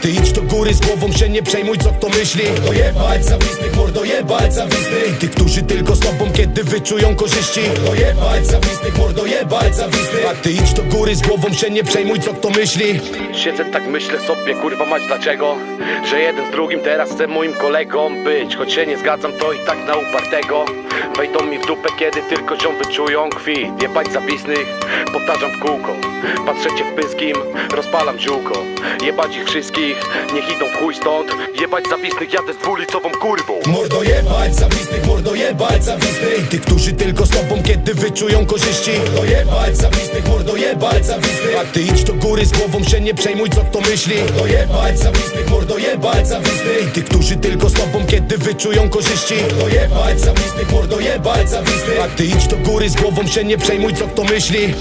ty. Idź do góry z głową się nie przejmuj co kto myśli. Dojebać zawistnych, mordojebać zawistych I tych, którzy tylko z tobą kiedy wyczują korzyści. Dojebać zawistnych, mordojebać zawistych A ty idź do góry z głową się nie przejmuj co kto myśli. Siedzę tak myślę sobie, kurwa mać dlaczego? Że jeden z drugim teraz chce moim kolegą być. Choć się nie zgadzam to i tak na upartego Wejdą mi w dupę kiedy tylko ziom wyczują kwit Jebać zawisnych, powtarzam w kółko. Patrzę cię w pyskim, rozpalam ziółko. Jebać ich wszystkich, niech idą w chuj stąd. Jebać zawisnych, jadę z dwulicową kurwą Mordojebać zawistych, mordojebać zawistych I tych, którzy tylko z kiedy wyczują korzyści. Mordojebać zawistych, mordojebać zawistych A ty idź góry z głową się nie przejmuj co kto myśli. Mordojebać zawistych, mordojebać zawistych. I tych, którzy tylko z tobą kiedy wyczują korzyści. Mordojebać zawistych, mordojebać zawistych. A ty idź do góry z głową się nie przejmuj co kto myśli